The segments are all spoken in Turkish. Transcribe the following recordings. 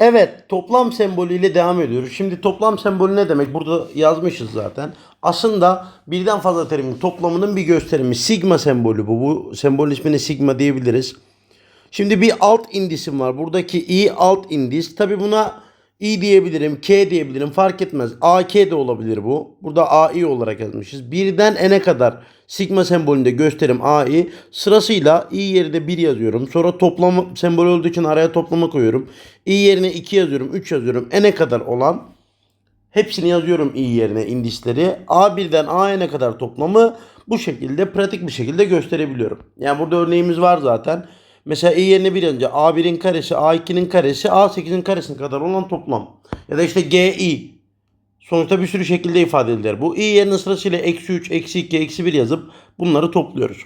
Evet, toplam sembolüyle devam ediyoruz. Şimdi toplam sembolü ne demek? Burada yazmışız zaten. Aslında birden fazla terimin toplamının bir gösterimi. Sigma sembolü bu. Bu sembolün ismini sigma diyebiliriz. Şimdi bir alt indisim var. Buradaki i alt indis. Tabi buna i diyebilirim, k diyebilirim. Fark etmez. AK de olabilir bu. Burada ai olarak yazmışız. Birden n'e kadar sigma sembolünde gösterim ai. Sırasıyla i yerine 1 yazıyorum. Sonra toplam sembolü olduğu için araya toplama koyuyorum. i yerine 2 yazıyorum, 3 yazıyorum. n'e kadar olan Hepsini yazıyorum i yerine indisleri. A1'den AN'e kadar toplamı bu şekilde pratik bir şekilde gösterebiliyorum. Yani burada örneğimiz var zaten. Mesela i yerine bir önce A1'in karesi, A2'nin karesi, A8'in karesine kadar olan toplam. Ya da işte GI. Sonuçta bir sürü şekilde ifade edilir. Bu i yerine sırasıyla eksi 3, eksi 2, eksi 1 yazıp bunları topluyoruz.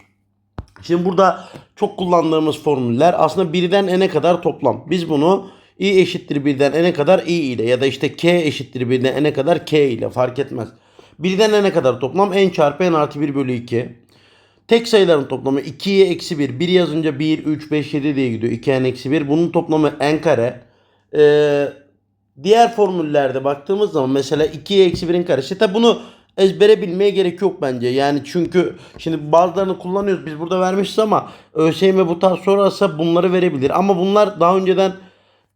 Şimdi burada çok kullandığımız formüller aslında birden n'e kadar toplam. Biz bunu i eşittir birden n'e kadar i ile ya da işte k eşittir birden n'e kadar k ile fark etmez. Birden n'e kadar toplam n çarpı n artı 1 bölü 2. Tek sayıların toplamı 2'ye eksi 1. 1 yazınca 1, 3, 5, 7 diye gidiyor. 2n eksi 1. Bunun toplamı n kare. Ee, diğer formüllerde baktığımız zaman mesela 2'ye eksi 1'in karesi. Tabi bunu ezbere bilmeye gerek yok bence. Yani çünkü şimdi bazılarını kullanıyoruz. Biz burada vermişiz ama ÖSYM bu tarz sorarsa bunları verebilir. Ama bunlar daha önceden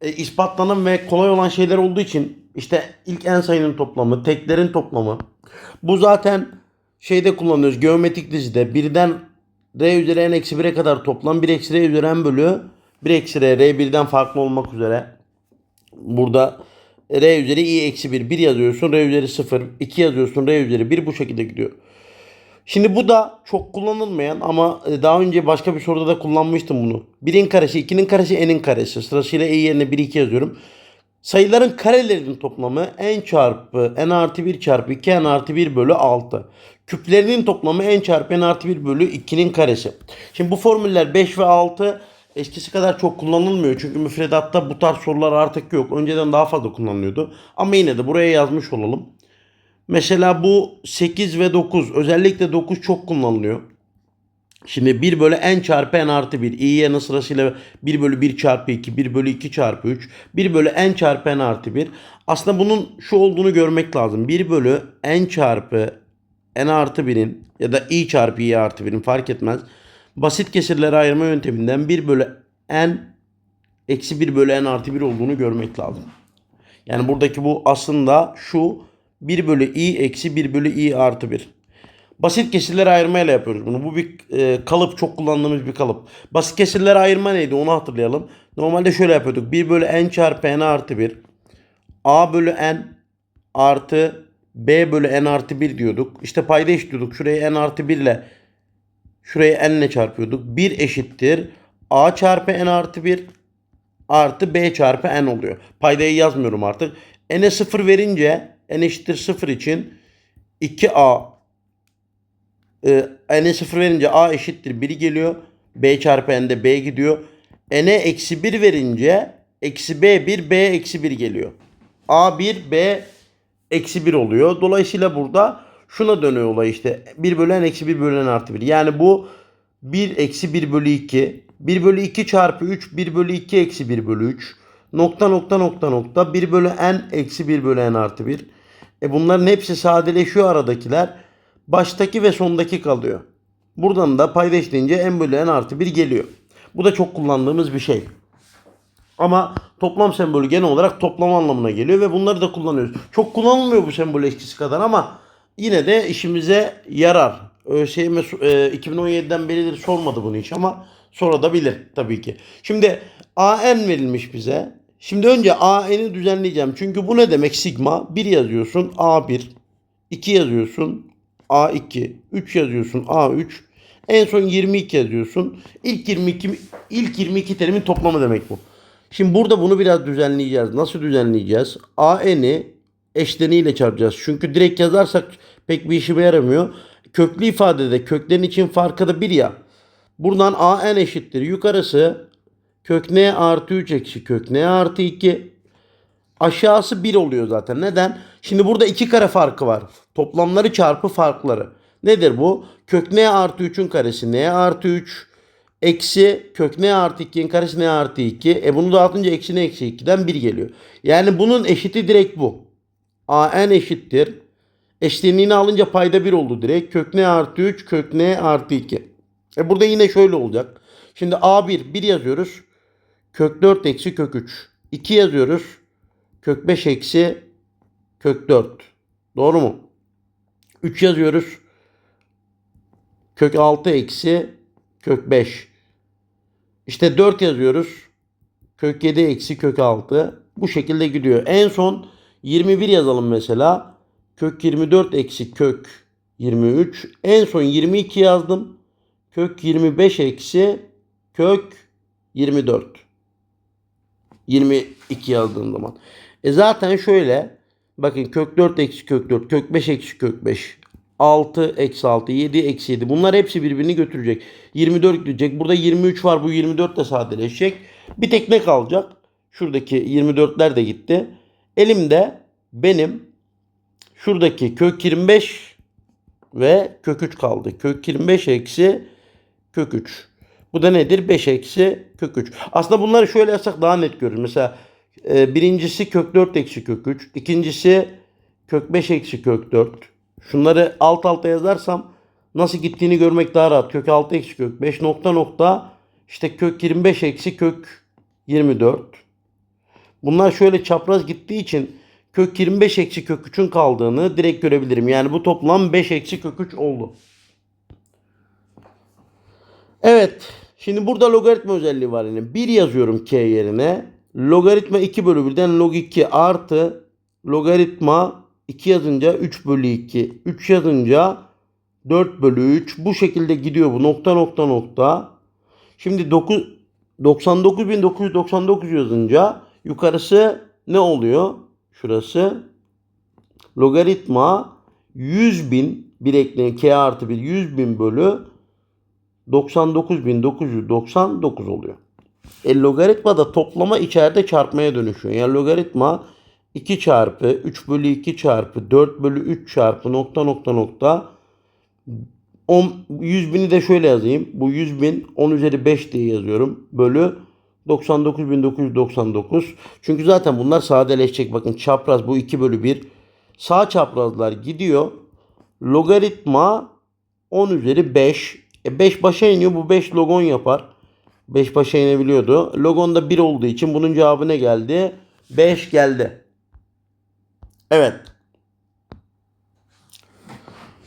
e, ispatlanan ve kolay olan şeyler olduğu için işte ilk en sayının toplamı, teklerin toplamı. Bu zaten şeyde kullanıyoruz. Geometrik dizide birden r üzeri n eksi 1'e kadar toplam 1 eksi r üzeri n bölü 1 eksi r, r birden farklı olmak üzere. Burada r üzeri i eksi 1, 1 yazıyorsun, r üzeri 0, 2 yazıyorsun, r üzeri 1 bu şekilde gidiyor. Şimdi bu da çok kullanılmayan ama e, daha önce başka bir soruda da kullanmıştım bunu. 1'in karesi, 2'nin karesi, n'in karesi. Sırasıyla e yerine 1, 2 yazıyorum. Sayıların karelerinin toplamı n çarpı n artı 1 çarpı 2 n artı 1 bölü 6. Küplerinin toplamı n çarpı n artı 1 bölü 2'nin karesi. Şimdi bu formüller 5 ve 6 eskisi kadar çok kullanılmıyor. Çünkü müfredatta bu tarz sorular artık yok. Önceden daha fazla kullanılıyordu. Ama yine de buraya yazmış olalım. Mesela bu 8 ve 9 özellikle 9 çok kullanılıyor. Şimdi 1 bölü n çarpı n artı 1. i'ye sırasıyla 1 bölü 1 çarpı 2, 1 bölü 2 çarpı 3, 1 bölü n çarpı n artı 1. Aslında bunun şu olduğunu görmek lazım. 1 bölü n çarpı n artı 1'in ya da i çarpı i artı 1'in fark etmez. Basit kesirleri ayırma yönteminden 1 bölü n eksi 1 bölü n artı 1 olduğunu görmek lazım. Yani buradaki bu aslında şu 1 bölü i eksi 1 bölü i artı 1. Basit kesirleri ayırmayla yapıyoruz bunu. Bu bir e, kalıp çok kullandığımız bir kalıp. Basit kesirleri ayırma neydi onu hatırlayalım. Normalde şöyle yapıyorduk. 1 bölü n çarpı n artı 1. a bölü n artı b bölü n artı 1 diyorduk. İşte payda eşitliyorduk. Şurayı n artı 1 ile şurayı n ile çarpıyorduk. 1 eşittir. a çarpı n artı 1 artı b çarpı n oluyor. Paydayı yazmıyorum artık. n'e 0 verince n eşittir 0 için 2a e, n'e 0 verince a eşittir 1 geliyor. b çarpı n'de b gidiyor. n'e eksi 1 verince eksi b 1 b eksi 1 geliyor. a 1 b eksi 1 oluyor. Dolayısıyla burada şuna dönüyor olay işte. 1 bölü n eksi 1 bölü n artı 1. Yani bu 1 eksi 1 bölü 2. 1 bölü 2 çarpı 3. 1 bölü 2 eksi 1 bölü 3. Nokta nokta nokta nokta. 1 bölü n eksi 1 bölü n artı 1. E bunların hepsi sadeleşiyor aradakiler. Baştaki ve sondaki kalıyor. Buradan da payda eşleyince n bölü n artı 1 geliyor. Bu da çok kullandığımız bir şey. Ama toplam sembolü genel olarak toplam anlamına geliyor ve bunları da kullanıyoruz. Çok kullanılmıyor bu sembol eskisi kadar ama yine de işimize yarar. ÖSYM e, 2017'den beridir sormadı bunu hiç ama sonra da bilir tabii ki. Şimdi AN verilmiş bize. Şimdi önce AN'i düzenleyeceğim. Çünkü bu ne demek sigma? 1 yazıyorsun A1, 2 yazıyorsun A2, 3 yazıyorsun A3, en son 22 yazıyorsun. İlk 22 ilk 22 terimin toplamı demek bu. Şimdi burada bunu biraz düzenleyeceğiz. Nasıl düzenleyeceğiz? AN'i eşleniyle çarpacağız. Çünkü direkt yazarsak pek bir işime yaramıyor. Köklü ifadede köklerin için farkı da 1 ya. Buradan AN eşittir. Yukarısı kök n artı 3 eksi kök n artı 2. Aşağısı 1 oluyor zaten. Neden? Şimdi burada iki kare farkı var. Toplamları çarpı farkları. Nedir bu? Kök n artı 3'ün karesi n artı 3 Eksi kök n artı 2'nin karesi n artı 2. E bunu dağıtınca eksi n eksi 2'den 1 geliyor. Yani bunun eşiti direkt bu. a n eşittir. Eşitliğini alınca payda 1 oldu direkt. Kök n artı 3 kök n artı 2. E burada yine şöyle olacak. Şimdi a1 1 yazıyoruz. Kök 4 eksi kök 3. 2 yazıyoruz. Kök 5 eksi kök 4. Doğru mu? 3 yazıyoruz. Kök 6 eksi kök 5. İşte 4 yazıyoruz. Kök 7 eksi kök 6. Bu şekilde gidiyor. En son 21 yazalım mesela. Kök 24 eksi kök 23. En son 22 yazdım. Kök 25 eksi kök 24. 22 yazdığım zaman. E zaten şöyle. Bakın kök 4 eksi kök 4. Kök 5 eksi kök 5. 6 eksi 6. 7 eksi 7. Bunlar hepsi birbirini götürecek. 24 gidecek. Burada 23 var. Bu 24 de sadeleşecek. Bir tek ne kalacak? Şuradaki 24'ler de gitti. Elimde benim şuradaki kök 25 ve kök 3 kaldı. Kök 25 eksi kök 3. Bu da nedir? 5 eksi kök 3. Aslında bunları şöyle yazsak daha net görürüz. Mesela e, birincisi kök 4 eksi kök 3. İkincisi kök 5 eksi kök 4. Şunları alt alta yazarsam nasıl gittiğini görmek daha rahat. Kök 6 eksi kök 5 nokta nokta işte kök 25 eksi kök 24. Bunlar şöyle çapraz gittiği için kök 25 eksi kök 3'ün kaldığını direkt görebilirim. Yani bu toplam 5 eksi kök 3 oldu. Evet. Şimdi burada logaritma özelliği var yine. 1 yazıyorum k yerine. Logaritma 2 bölü 1'den log 2 artı logaritma 2 yazınca 3 bölü 2. 3 yazınca 4 bölü 3. Bu şekilde gidiyor bu nokta nokta nokta. Şimdi 9 99.999 yazınca yukarısı ne oluyor? Şurası logaritma 100.000 bir ekleyin k artı 1 100.000 bölü 99.999 oluyor. E logaritma da toplama içeride çarpmaya dönüşüyor. Yani logaritma 2 çarpı 3 bölü 2 çarpı 4 bölü 3 çarpı nokta nokta nokta 10, 100 bini de şöyle yazayım. Bu 100 bin 10 üzeri 5 diye yazıyorum. Bölü 99.999. Çünkü zaten bunlar sadeleşecek. Bakın çapraz bu 2 bölü 1. Sağ çaprazlar gidiyor. Logaritma 10 üzeri 5. E 5 başa iniyor. Bu 5 logon yapar. 5 başa inebiliyordu. Logonda 1 olduğu için bunun cevabı ne geldi? 5 geldi. Evet.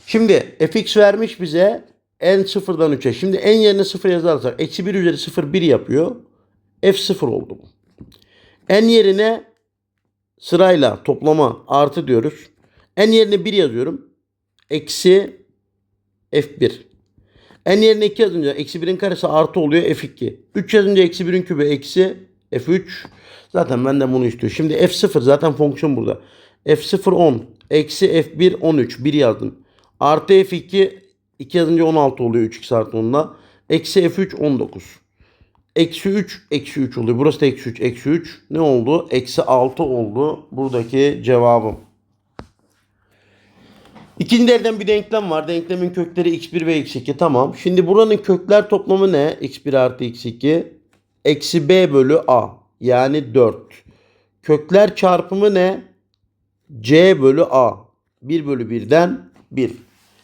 Şimdi fx vermiş bize n sıfırdan 3'e. Şimdi n yerine 0 yazarsak eksi 1 üzeri 0 1 yapıyor. f 0 oldu bu. n yerine sırayla toplama artı diyoruz. n yerine 1 yazıyorum. Eksi f1. N yerine 2 yazınca eksi 1'in karesi artı oluyor f2. 3 yazınca eksi 1'in kübü eksi f3. Zaten benden bunu istiyor. Şimdi f0 zaten fonksiyon burada. f0 10. Eksi f1 13. 1 yazdım. Artı f2 2 yazınca 16 oluyor 3x artı 10'la. Eksi f3 19. Eksi 3 eksi 3 oluyor. Burası da eksi 3 eksi 3. Ne oldu? Eksi 6 oldu. Buradaki cevabım. İkinci derden bir denklem var. Denklemin kökleri x1 ve x2. Tamam. Şimdi buranın kökler toplamı ne? x1 artı x2. Eksi b bölü a. Yani 4. Kökler çarpımı ne? c bölü a. 1 bölü 1'den 1.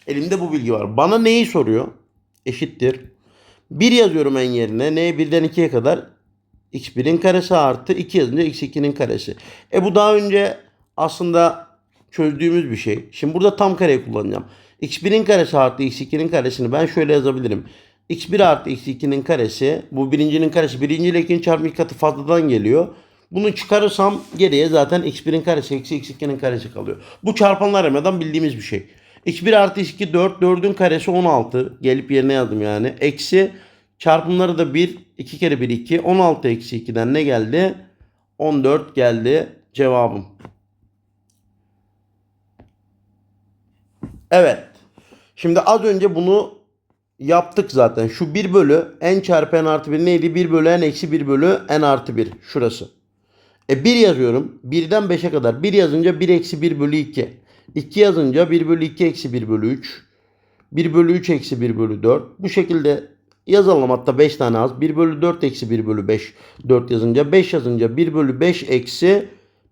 Elimde bu bilgi var. Bana neyi soruyor? Eşittir. 1 yazıyorum en yerine. Neye 1'den 2'ye kadar? x1'in karesi artı 2 yazınca x2'nin karesi. E bu daha önce aslında çözdüğümüz bir şey. Şimdi burada tam kareyi kullanacağım. x1'in karesi artı x2'nin karesini ben şöyle yazabilirim. x1 artı x2'nin karesi bu birincinin karesi. Birinci ile ikinci çarpım iki katı fazladan geliyor. Bunu çıkarırsam geriye zaten x1'in karesi eksi x2'nin karesi kalıyor. Bu çarpanlar emeden bildiğimiz bir şey. x1 artı x2 4. 4'ün karesi 16. Gelip yerine yazdım yani. Eksi çarpımları da 1. 2 kere 1 2. 16 eksi 2'den ne geldi? 14 geldi cevabım. Evet. Şimdi az önce bunu yaptık zaten. Şu 1 bölü n çarpı n artı 1 neydi? 1 bölü n eksi 1 bölü n artı 1. Şurası. E 1 yazıyorum. 1'den 5'e kadar. 1 yazınca 1 eksi 1 bölü 2. 2 yazınca 1 bölü 2 eksi 1 bölü 3. 1 bölü 3 eksi 1 bölü 4. Bu şekilde Yazalım hatta 5 tane az. 1 bölü 4 eksi 1 bölü 5. 4 yazınca 5 yazınca 1 bölü 5 eksi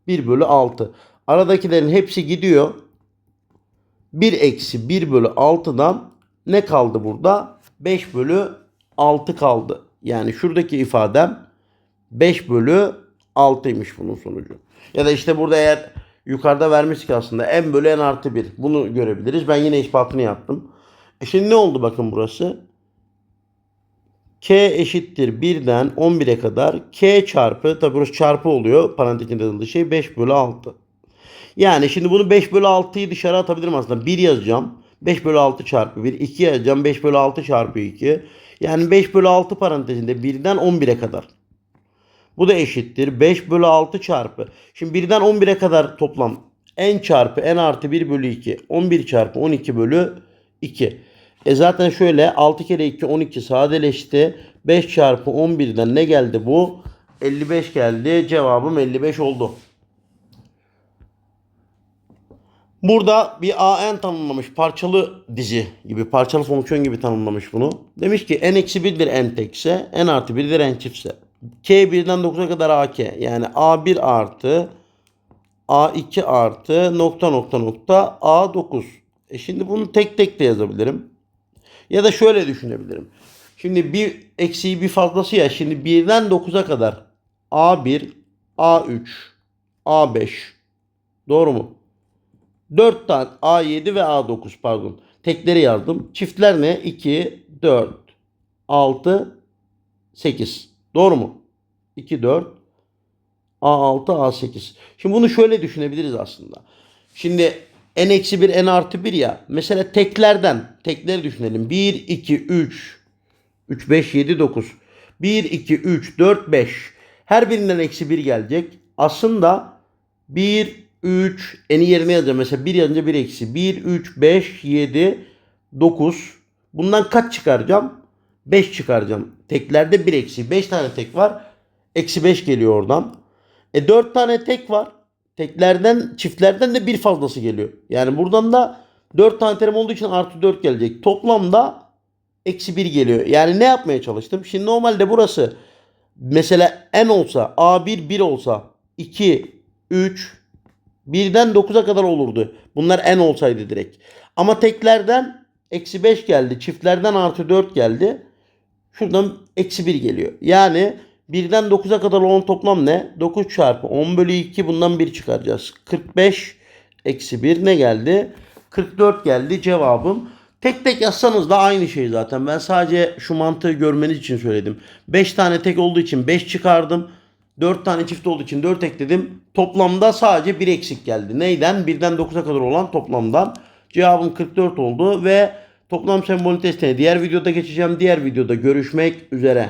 1 bölü 6. Aradakilerin hepsi gidiyor. 1 eksi 1 bölü 6'dan ne kaldı burada? 5 bölü 6 kaldı. Yani şuradaki ifadem 5 bölü 6'ymış bunun sonucu. Ya da işte burada eğer yukarıda vermiş ki aslında n bölü n artı 1. Bunu görebiliriz. Ben yine ispatını yaptım. E şimdi ne oldu bakın burası? K eşittir 1'den 11'e kadar K çarpı tabi burası çarpı oluyor. Parantezin yazıldığı şey 5 bölü 6. Yani şimdi bunu 5 bölü 6'yı dışarı atabilirim aslında. 1 yazacağım. 5 bölü 6 çarpı 1. 2 yazacağım. 5 bölü 6 çarpı 2. Yani 5 bölü 6 parantezinde 1'den 11'e kadar. Bu da eşittir. 5 bölü 6 çarpı. Şimdi 1'den 11'e kadar toplam n çarpı n artı 1 bölü 2. 11 çarpı 12 bölü 2. E zaten şöyle 6 kere 2 12 sadeleşti. 5 çarpı 11'den ne geldi bu? 55 geldi. Cevabım 55 oldu. Burada bir AN tanımlamış. Parçalı dizi gibi, parçalı fonksiyon gibi tanımlamış bunu. Demiş ki n eksi 1'dir n tekse, n artı 1'dir n çiftse. K 1'den 9'a kadar AK. Yani A1 artı A2 artı nokta nokta nokta A9. E şimdi bunu tek tek de yazabilirim. Ya da şöyle düşünebilirim. Şimdi bir eksiği bir fazlası ya. Şimdi 1'den 9'a kadar A1, A3, A5. Doğru mu? 4 tane A7 ve A9 pardon. Tekleri yazdım. Çiftler ne? 2, 4, 6, 8. Doğru mu? 2, 4, A6, A8. Şimdi bunu şöyle düşünebiliriz aslında. Şimdi n eksi 1, n artı 1 ya. Mesela teklerden, tekleri düşünelim. 1, 2, 3, 3, 5, 7, 9. 1, 2, 3, 4, 5. Her birinden eksi 1 gelecek. Aslında 1, 3, n'i yerine yazacağım. Mesela 1 yazınca 1 eksi. 1, 3, 5, 7, 9. Bundan kaç çıkaracağım? 5 çıkaracağım. Teklerde 1 eksi. 5 tane tek var. Eksi 5 geliyor oradan. E 4 tane tek var. Teklerden, çiftlerden de bir fazlası geliyor. Yani buradan da 4 tane terim olduğu için artı 4 gelecek. Toplamda eksi 1 geliyor. Yani ne yapmaya çalıştım? Şimdi normalde burası mesela n olsa a1 1 olsa 2 3 1'den 9'a kadar olurdu. Bunlar n olsaydı direkt. Ama teklerden eksi 5 geldi. Çiftlerden artı 4 geldi. Şuradan eksi 1 geliyor. Yani 1'den 9'a kadar olan toplam ne? 9 çarpı 10 bölü 2 bundan 1 çıkaracağız. 45 eksi 1 ne geldi? 44 geldi cevabım. Tek tek yazsanız da aynı şey zaten. Ben sadece şu mantığı görmeniz için söyledim. 5 tane tek olduğu için 5 çıkardım. 4 tane çift olduğu için 4 ekledim. Toplamda sadece 1 eksik geldi. Neyden? 1'den 9'a kadar olan toplamdan. Cevabım 44 oldu ve toplam sembolü testine diğer videoda geçeceğim. Diğer videoda görüşmek üzere.